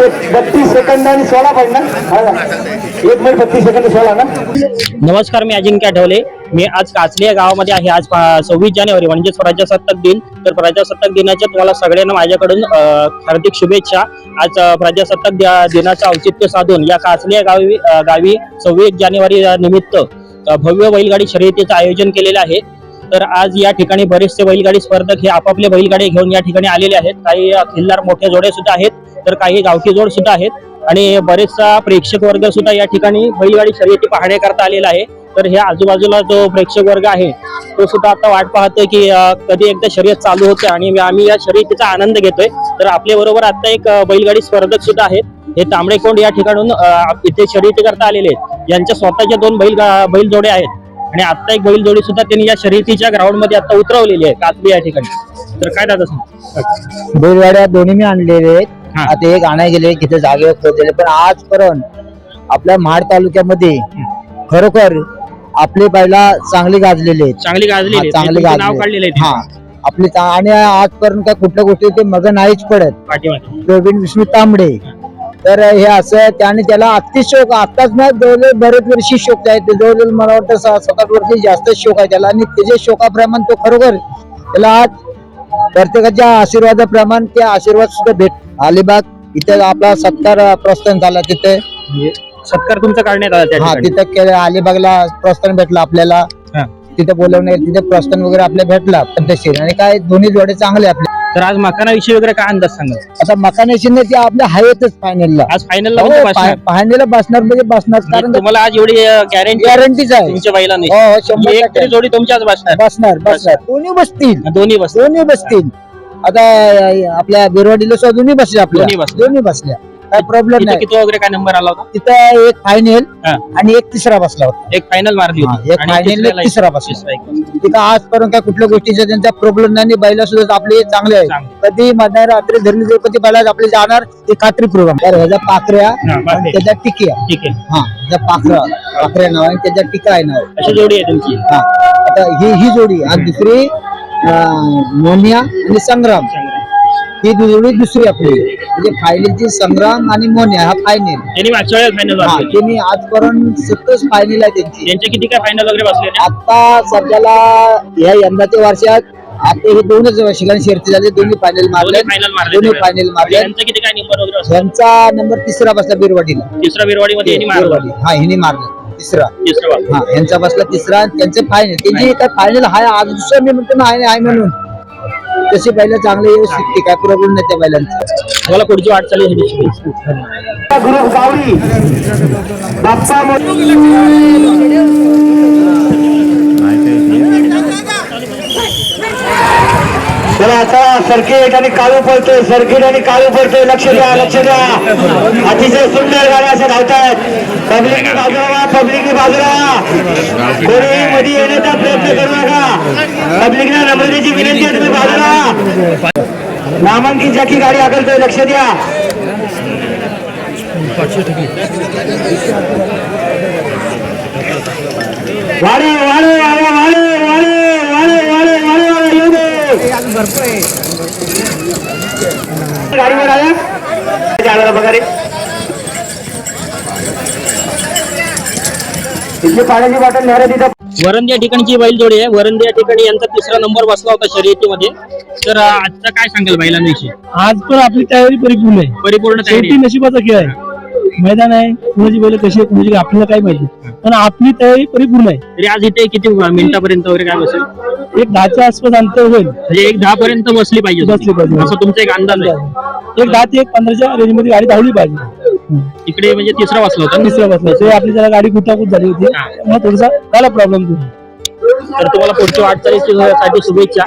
बत्तीस सेकंद आणि सोळा पाहिजे ना? एक मिनिट बत्तीस सेकंद सोळा ना? नमस्कार मी अजिंक्य आठवले. मी आज काचली या गावामध्ये आहे. आज सव्वीस जानेवारी म्हणजेच प्रजासत्ताक दिन. तर प्रजासत्ताक दिनाच्या तुम्हाला सगळ्यांना माझ्याकडून हार्दिक शुभेच्छा. आज प्रजासत्ताक द्या- दिनाचं औचित्य साधून या काचली या गावी गावी सव्वीस जानेवारी निमित्त भव्य बैलगाडी शर्यतीचं आयोजन केलेलं आहे. तर आज या ठिकाणी बरेचसे बैलगाडी स्पर्धक हे आपापले बैलगाडी घेऊन या ठिकाणी आलेले आहेत. काही खिल्लार मोठे जोडे सुद्धा आहेत. तर काही गावठी जोड सुद्धा आहेत. आणि बरेचसा प्रेक्षक वर्ग सुद्धा या ठिकाणी बैलगाडी शर्यती पाहण्याकरता आलेला आहे. तर ह्या आजूबाजूला जो प्रेक्षक वर्ग आहे तो सुद्धा आता वाट पाहतोय की कधी एकदा शर्यत चालू होते आणि आम्ही या शर्यतीचा आनंद घेतोय. तर आपल्या बरोबर आता एक बैलगाडी स्पर्धक सुद्धा आहेत. हे तांबडेकोंड या ठिकाणून इथे शर्यती करता आलेले आहेत. यांच्या स्वतःच्या दोन बैल बैलजोडे आहेत. आणि आता एक बैलजोडी सुद्धा त्यांनी या शर्यतीच्या ग्राउंडमध्ये आता उतरवलेली आहे कातबी या ठिकाणी. तर काय दादा सांग बैलगाड्या दोन्ही मी आणलेले आहेत. आता एक आणाय गेले तिथे जागेवर खोदलेले पण आजपर्यंत आपल्या महाड तालुक्यामध्ये खरोखर आपले बैला चांगली गाजलेले चांगली गाजलेली आहेत. चांगली आहे हा. आपली चा- आणि आजपर्यंत काय कुठल्या गोष्टी ते मग नाहीच पडत. पाठीमागे. प्रवीण विष्णू तांबडे तर हे असं त्याने त्याला अति शोक आताच ना जवळजवळ बरेच वर्षी शोक आहे. ते जवळजवळ मला वाटतं सहा सात आठ वर्षी जास्त शोक आहे त्याला. आणि त्याच्या शोकाप्रमाणे तो खरोखर त्याला आज प्रत्येकाच्या आशीर्वादाप्रमाणे ते आशीर्वाद सुद्धा भेट अलिबाग इथे आपला सत्कार प्रस्थान झाला तिथे. सत्कार तुमचा काढण्यात आला त्या हा ठिकाणी. तिथे केलं अलिबागला प्रस्थान भेटलं आपल्याला. हा. तिथे बोलवणे तिथे प्रस्थान वगैरे आपल्याला भेटला पद्धतशीर आणि काय दोन्ही जोडे चांगले आपले. तर आज मकानाविषयी वगैरे काय अंदाज सांगा आता मकानेशीने ते आपल्या हवेतच फायनलला आज फायनलला म्हणजे बसणार? फायनलला बसणार म्हणजे बसणार कारण म्हणजे तुम्हाला आज एवढी गॅरंटी गॅरंटीच आहे. तुमच्या बैलांनी. हो हो शंभर एक टक्के. तरी जोडी तुमच्याच बसणार. बसणार बसणार. दोन्ही बसतील. दोन्ही बस दोन्ही बसतील. आता आपल्या बिरवाडीला सुद्धा दोन्ही बसले आपल्या. दोन्ही बसले. दोन्ही बसल्या. काय प्रॉब्लेम नाही. किती वगैरे काय नंबर आला होता? तिथं एक फायनल हा. आणि एक तिसरा बसला होता. एक फायनल मारली हा, होती एक आणि final, तिसऱ्याला एक तिसरा एक- बसला. तिसरा एक. तिथं आजपर्यंत काय कुठल्या गोष्टीचा त्यांचा प्रॉब्लेम नाही बैला सुद्धा आपले चांगले आहे चांगले. कधी मध्ये रात्री धरली तर कधी बैला आपले जाणार ते खात्री प्रोग्राम तर ह्याच्या पाखऱ्या हा, आणि पाखरे. त्याच्या टिकिया. ठीक आहे हा पाखरा पाखऱ्या नाव आहे त्याच्या टिका आहे नाव अशी जोडी आहे तुमची. हा. आता ही ही जोडी आणि दुसरी मोनिया आणि संग्राम. ही जोडी दुसरी आपली. म्हणजे फायनलची संग्राम आणि मोनिया हा फायनल त्यांनी मागच्या वेळेस फायनल हा मारली त्यांनी आजपर्यंत सतत फायनल आहे त्यांची. त्यांचे किती काय फायनल वगैरे बसले? आता सध्याला या यंदाच्या वर्षात आता हे दोनच ठिकाणी शर्ती झाले दोन्ही फायनल मारले दोन्ही फायनल मारले दोन्ही. फायनल मारले यांचं किती काय नंबर वगैरे बसले? यांचा नंबर तिसरा बसला बिरवाडीला. तिसरा बिरवाडी मध्ये यांनी मारला. बिरवाडी. हा हिने मारला. तिसरा. हा यांचा बसला तिसरा त्यांचे फायनल त्यांची काय फायनल आहे आज दुसरं मी म्हणतो ना आहे आहे म्हणून. तशी बैल चांगले व्यवस्थित ती काय प्रॉब्लेम नाही त्या बैलांचा. मला पुढची वाटचाल. ग्रुप गावडी बाप्पा चला चला सर्किट आणि काळू पडतोय सर्किट आणि काळू पडतोय. लक्ष द्या लक्ष द्या. अतिशय सुंदर गाड्या अशा धावतायत. पब्लिक बाजूला पब्लिक बाजूला कोणी मध्ये येण्याचा प्रयत्न करू नका. पब्लिकला नम्रतेची विनंती आहे तुम्ही बाजूला नामांकित जाकी गाडी आकलतोय लक्ष द्या. वाडे वाडे वाडे वाडे येऊ दे गाडीवर आल्या जाणार बघा रे इथली पाण्याची बॉटल न्यारा तिथं वरंदी या ठिकाणची बैल जोडी आहे. वरंदी या ठिकाणी यांचा तिसरा नंबर बसला होता शर्यतीमध्ये. तर आजचा काय सांगाल बैलांविषयी? आज पण आपली तयारी परिपूर्ण आहे. परिपूर्ण तयारी शेवटी नशिबाचा खेळ आहे. मैदान आहे कुणाची बैल कशी आहे कुणाची आपल्याला काय माहिती? पण आपली तयारी परिपूर्ण आहे. तरी आज इथे किती मिनिटापर्यंत वगैरे काय बसेल? एक दहाच्या आसपास अंतर होईल. म्हणजे एक दहा पर्यंत बसली पाहिजे. बसली पाहिजे. असं तुमचा एक अंदाज आहे. एक दहा ते एक पंधराच्या रेंजमध्ये गाडी धावली पाहिजे. इकडे म्हणजे तिसरा बसला होता तिसऱ्या बसला ते आपली जरा गाडी गुतागुत झाली होती. हा. त्यामुळे थोडासा झाला प्रॉब्लेम तर तुम्हाला पुढच्या वाटचालीसाठी शुभेच्छा.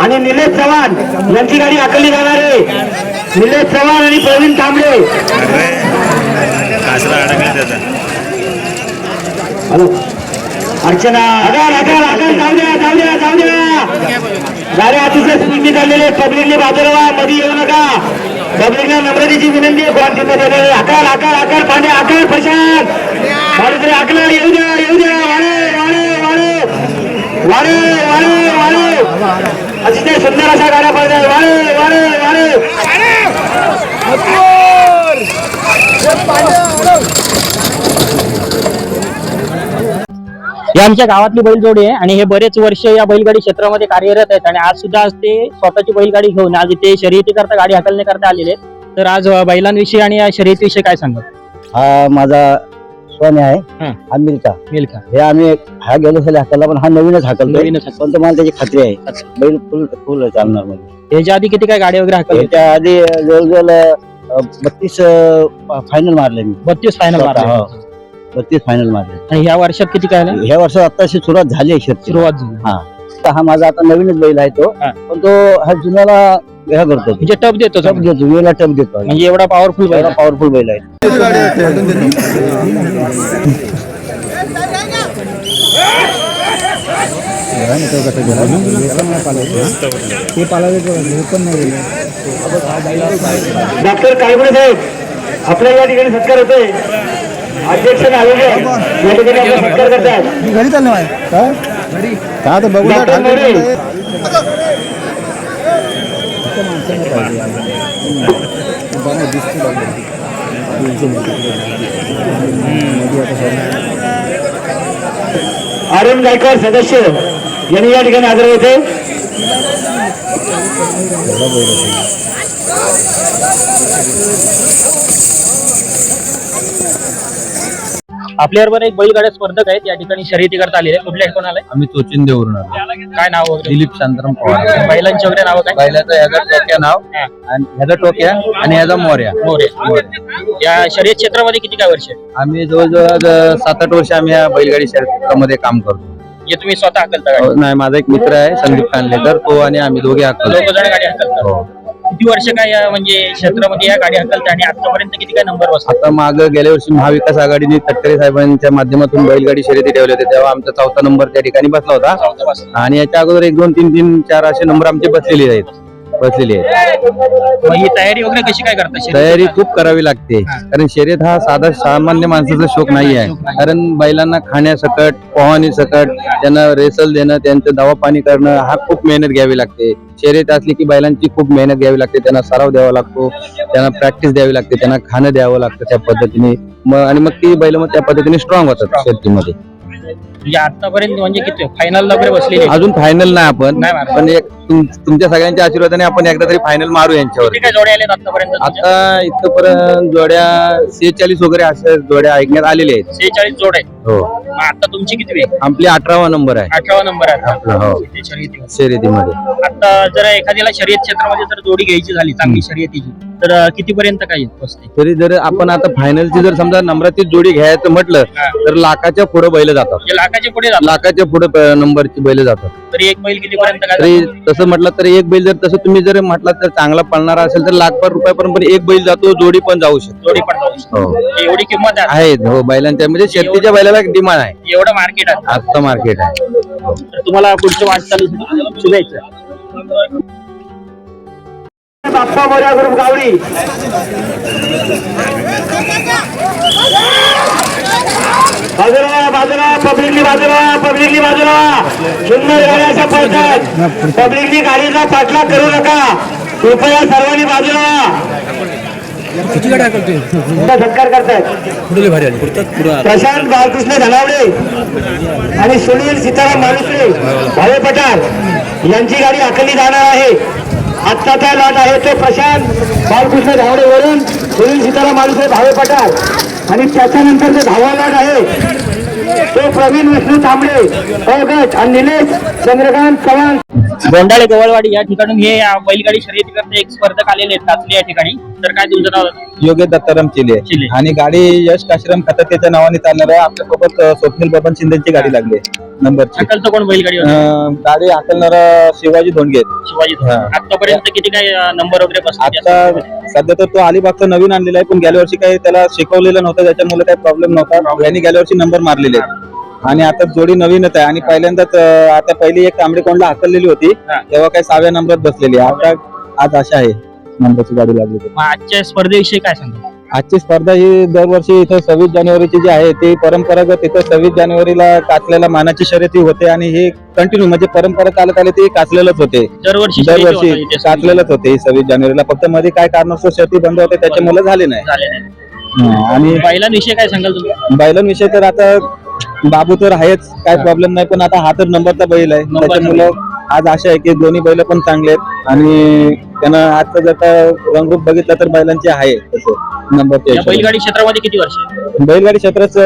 आणि निलेश चव्हाण यांची गाडी आकलली जाणार आहे. निलेश चव्हाण आणि प्रवीण तांबडे हॅलो. अर्चना. अगल अगल अगल जाऊ द्या जाऊ द्या जाऊ द्या. गाड्या अतिशय स्पीडने चाललेले पब्लिकने बाजूला व्हा, मध्ये येऊ नका. पब्लिकला नम्रतेची विनंती आहे. कोण तिथे आकार आकार आकार अकाल पांडे अकाल प्रशांत. मारुती अकला येऊ द्या येऊ द्या. वाळे वाळे वाळे वाळे वाळे वाळे अतिशय सुंदर अशा गाड्या पडतात वाळे वाळे वाळे हे आमच्या गावातली बैलजोडी आहे आणि हे बरेच वर्ष या बैलगाडी क्षेत्रामध्ये कार्यरत आहेत आणि आज सुद्धा आज ते स्वतःची बैलगाडी घेऊन आज इथे शर्यती करता गाडी हकलने करता आलेले तर आज बैलांविषयी आणि या शर्यतीविषयी काय सांगत हा माझा सोने आहे मिल्का. मिल्का. हे आम्ही हा गेलो हाकलला पण हा नवीनच हाकलतो नवीनच हाकलतो. पण तुम्हाला त्याची खात्री आहे. अच्छा. बैल फुल फुल चालणार मध्ये ह्याच्या आधी किती काय गाडी वगैरे हाकल त्याच्या आधी जवळजवळ अं, बत्तीस फायनल मारले मी. बत्तीस फायनल मारला. हो. बत्तीस फायनल मारले. आणि ह्या वर्षात किती काय? ह्या वर्षात आताशी सुरुवात झाली आहे सुरुवात झाली. हा. माझा आता नवीनच बैल आहे तो. हा. पण तो हा जुन्याला हे करतो. म्हणजे टप देतो टप. देतो जुन्याला टप देतो. म्हणजे एवढा पॉवरफुल एवढा पॉवरफुल बैल आहे. डॉक्टर काळगुडे साहेब आपल्या या ठिकाणी सत्कार होतोय. अध्यक्ष नागोगे या ठिकाणी आपला सत्कार करतात घरी चाललं का आता. बघू आर्यन गायकवाड सदस्य यांनी या ठिकाणी हजर होते. आपल्याबरोबर एक बैलगाड्या स्पर्धक आहेत या ठिकाणी शर्यती करता आलेले कुठल्या ठिकाणी आलाय? आम्ही चोचिन देऊन आलो. काय नाव वगैरे? दिलीप शांताराम पवार. बैलांची वगैरे नाव काय? पहिल्याचं ह्याचा टोक्या नाव आणि ह्याचा टोक्या आणि ह्याचा मोर्या. मोरे या शर्यत क्षेत्रामध्ये किती काय वर्ष? आम्ही जवळजवळ सात आठ वर्ष आम्ही या बैलगाडी क्षेत्रामध्ये काम करतो. हे तुम्ही स्वतः हाकलता गाडी हो, नाही माझा एक मित्र आहे संदीप कानलेकर. तो आणि आम्ही दोघे दोघ हाकलो जण गाडी हाकलता. हो. किती वर्ष काय या म्हणजे क्षेत्रामध्ये या गाडी हाकलता आणि आतापर्यंत किती काय नंबर बसला आता माग गेल्या वर्षी महाविकास आघाडीने तटकरे साहेबांच्या माध्यमातून बैलगाडी शर्यती ठेवले होते तेव्हा आमचा चौथा नंबर त्या ठिकाणी बसला होता. चौथा बसला. आणि याच्या अगोदर एक दोन तीन तीन चार असे नंबर आमचे बसलेले आहेत. बसलेले मग ही तयारी वगैरे कशी काय करता? शर्यतीची? तयारी खूप करावी लागते. कारण शर्यत हा साधा सामान्य माणसाचा शोक नाही आहे. कारण बैलांना खाण्यासकट पोहाणी सकट त्यांना रेसल देणं त्यांचं दवा पाणी करणं हा खूप मेहनत घ्यावी लागते. शर्यत असली की बैलांची खूप मेहनत घ्यावी लागते. त्यांना सराव द्यावा लागतो. त्यांना प्रॅक्टिस द्यावी लागते. त्यांना खाणं द्यावं लागतं त्या पद्धतीने. मग आणि मग ती बैल मग त्या पद्धतीने स्ट्रॉंग होतात शर्यतीमध्ये. म्हणजे आतापर्यंत म्हणजे किती? फायनल वगैरे बसलेली अजून फायनल नाही आपण. नाही. पण एक तुमच्या सगळ्यांच्या आशीर्वादाने आपण एकदा तरी फायनल मारू यांच्यावर. काय जोड्या आतापर्यंत तुमच्या? आता इथपर्यंत जोड्या सेहेचाळीस वगैरे अशा जोड्या ऐकण्यात आलेल्या आहेत. सेहेचाळीस जोड आहेत. हो. मग आता तुमची किती आहे आपली अठरावा नंबर आहे. अठरावा नंबर आहे. आता हो. इथे शर्यतीमध्ये. शर्यतीमध्ये आता जर एखाद्याला शर्यत क्षेत्रामध्ये जर जोडी घ्यायची झाली चांगली शर्यतीची तर अं, कितीपर्यंत काय बसते? तरी जर आपण आता फायनलची जर समजा नंबराची जोडी घ्यायचं म्हटलं हा. तर लाखाच्या पुढे बैल जातात. म्हणजे लाखाच्या पुढे लाखाच्या पुढे नंबरची बैल जातात. तरी एक बैल कितीपर्यंत तरी? तसं म्हटलं तर एक बैल जर तसं तुम्ही जर म्हटलं तर चांगला पळणारा असेल तर लाखभर रुपयापर्यंत पण एक बैल जातो जोडी पण जाऊ शकतो. जोडी पण जाऊ शकते. हो. म्हणजे एवढी किंमत आहे. आहेत हो बैलांच्या म्हणजे शेतीच्या बैलाला डिमांड आहे. एवढं मार्केट आहे. आजचं मार्केट आहे. तर तुम्हाला पुढच्या वाटचाली शुभेच्छा. बाप्पा मोर्या ग्रुप गावडी. बाजूला बाजूला पब्लिकली बाजूला पब्लिकली बाजूला. सुंदर पब्लिकली गाडीचा पाठलाग करू नका. कृपया सर्वांनी बाजूला. सत्कार करतायत. प्रशांत बाळकृष्ण धनावडे आणि सुनील सीताराम मालुसरे भावे पठार यांची गाडी आखली जाणार आहे. आत्ताचा लॉट आहे तो प्रशांत बाळकृष्ण धावडे वरून सुनील सीताराम मालुसरे भावे पठार. आणि त्याच्यानंतर जो धावा आहे तो प्रवीण विष्णू तांबडे अ गट. आणि निलेश चंद्रकांत चव्हाण. गोंडाळे गवळवाडी. या ठिकाणून हे या बैलगाडी शर्यती करता एक स्पर्धक आलेले आहेत काचले या ठिकाणी. तर काय तुमचं नाव योग्य दत्ताराम चिले. चिले. आणि गाडी यश काशीराम खतात्याच्या नावाने चालणार आहे. आपल्यासोबत अं, स्वप्नील बबन शिंदेची गाडी लागली हाकलचं कोण बैलगाडी गाडी हाकलणारा शिवाजी धोंडगे शिवाजी हा. आतापर्यंत किती काय नंबर वगैरे बसले आता सध्या तर तो अलिबागचा नवीन आणलेला आहे पण गेल्या वर्षी काही त्याला शिकवलेलं नव्हतं त्याच्यामुळे काही प्रॉब्लेम नव्हता. यांनी गेल्या वर्षी नंबर मारलेले आणि आता जोडी नवीनच आहे. आणि पहिल्यांदाच आता पहिली एक तांबडी कोंडला हाकललेली होती. तेव्हा काही सहाव्या नंबरात बसलेली आहे. आता आज अशा आहे. नंबरची गाडी लागली. आजच्या स्पर्धेविषयी काय सांगा आजची स्पर्धा ही दरवर्षी इथं सव्वीस जानेवारीची जी आहे ती परंपरागत इथं सव्वीस जानेवारीला काचलेला मानाची शर्यती होते आणि हे कंटिन्यू म्हणजे परंपरा चालत आले ते काचलेलंच होते दरवर्षी शर्यती दरवर्षी. काचलेलंच होते सव्वीस जानेवारीला फक्त मध्ये काय कारणास्तव शर्ती बंद होते त्याच्यामुळे झाले नाही झाले नाही. आणि बैलांविषयी काय सांगाल तुम्ही बैलांविषयी तर आता बाबू तर आहेच काय प्रॉब्लेम नाही पण आता हा तर नंबरचा बैल आहे. त्याच्यामुळं आज आशा आहे की दोन्ही बैल पण चांगले आहेत. आणि त्यांना आजचा जर का रंगरूप बघितला तर बैलांचे आहे तसं. नंबरच्या हिशोबाने. बैलगाडी क्षेत्रामध्ये किती वर्ष आहे? बैलगाडी क्षेत्राच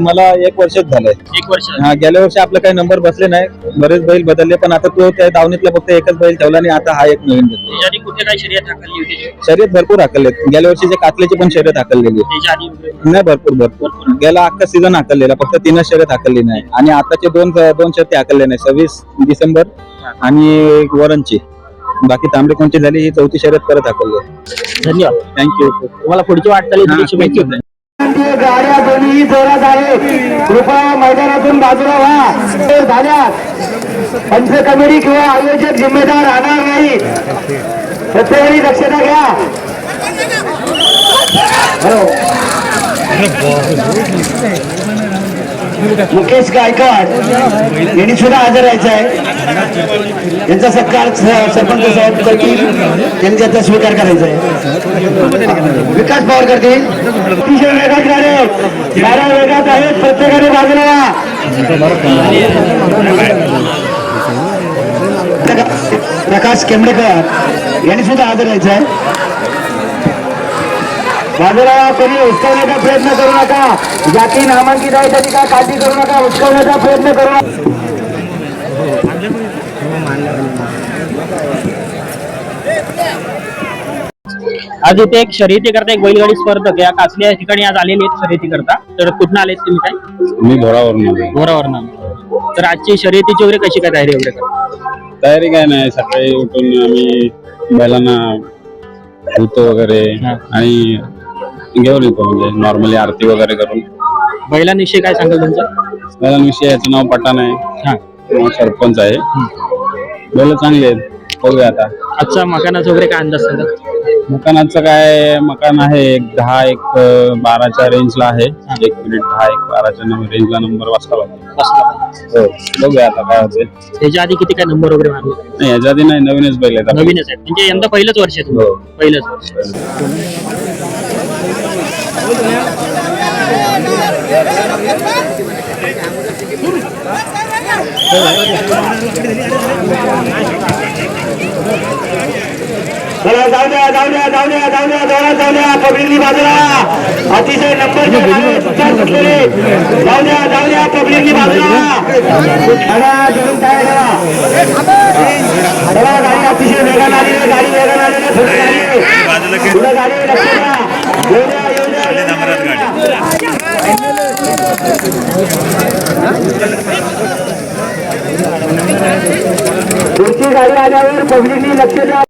मला एक वर्षच झालंय. एक वर्ष हा गेल्या वर्षी आपलं काही नंबर बसले नाही. बरेच बैल बदलले पण आता तो त्या दावणीतला फक्त एकच बैल ठेवला आणि आता हा एक नवीन बैल. त्याच्या आधी कुठे काय शर्यत हाकलली होती? शर्यत भरपूर हाकललेत. गेल्या वर्षीचे कातल्याची पण शर्यत हाकललेली. आहे. त्याच्या आधी वगैरे? नाही भरपूर भरपूर. गेला अख्खा सीझन हाकललेला. फक्त तीनच शर्यत हाकलली नाही आणि आताचे दोन दोन शर्ती हाकलले नाही सव्वीस डिसेंबर आणि एक वरणची. बाकी तांबडे कोणची झाली ही चौथी शर्यत परत हाकलली धन्यवाद. थँक्यू तुम्हाला पुढची वाटचाल गाड्या दोन्ही जोरात आहे कृपया मैदानातून बाजूला व्हा. झाल्यास पंच कमिटी किंवा आयोजक जिम्मेदार राहणार नाही. प्रत्येकाने दक्षता घ्या. हॅलो. मुकेश गायकवाड यांनी सुद्धा हजर राहायचं आहे. यांचा सत्कार सरपंच साहेब करतील. त्यांनी त्याचा स्वीकार करायचा आहे. विकास पवार करतील. अतिशय वेगात गाडे गाड्या वेगात आहेत प्रत्येकाने बाजूला प्रकाश केंबडेकर यांनी सुद्धा हजर राहायचं आहे. बाजूला व्हा, कोणी उचकवण्याचा प्रयत्न करू नका. ज्याची नामांकित आहे त्यांनी काय काळजी करू नका उचकवण्याचा प्रयत्न करू नका. आज इथे एक शर्यती करता एक बैलगाडी स्पर्धक या कासल्या या ठिकाणी आज आलेले आहेत शर्यती करता तर कुठून आलेत तुम्ही काय? मी घोरावरनं तर आजची शर्यतीची वगैरे कशी काय तयारी वगैरे करता? तयारी काय नाही. सकाळी उठून आम्ही बैलांना धुतो वगैरे हा. आणि घेऊन येतो म्हणजे नॉर्मली आरती वगैरे करून. बैलांविषयी काय सांगाल तुमचं? बैलांविषयी याचं नाव पठाण आहे. हा. सरपंच आहे. बैल चांगले आहेत. बघूया आता. आजचा मकानाचा वगैरे काय अंदाज सांगा मकानाचं काय मकान आहे एक दहा एक अं, बाराच्या रेंजला आहे. एक मिनिट दहा एक बाराच्या रेंजला नंबर वाचला पाहिजे हो बघूया आता काय होते त्याच्या आधी किती काय नंबर वगैरे मारले? नाही याच्या आधी नाही नवीनच बैल आहेत आपले. नवीनच आहेत. म्हणजे यंदा पहिलंच वर्ष आहे तुमचं. हो. पहिलंच वर्ष. चला जाऊ द्या जाऊ द्या जाऊ द्या जाऊ द्या जोरात जाऊ द्या पब्लिकनी बाजूला अतिशय नंबरचे जाऊ द्या जाऊ द्या पब्लिकनी बाजूला चला गाडी अतिशय वेगाने आली गाडी वेगाने आली आहे, गाडी. पुढे गाडी. पुढची गाडी आल्यावर पब्लिकनी लक्ष द्या.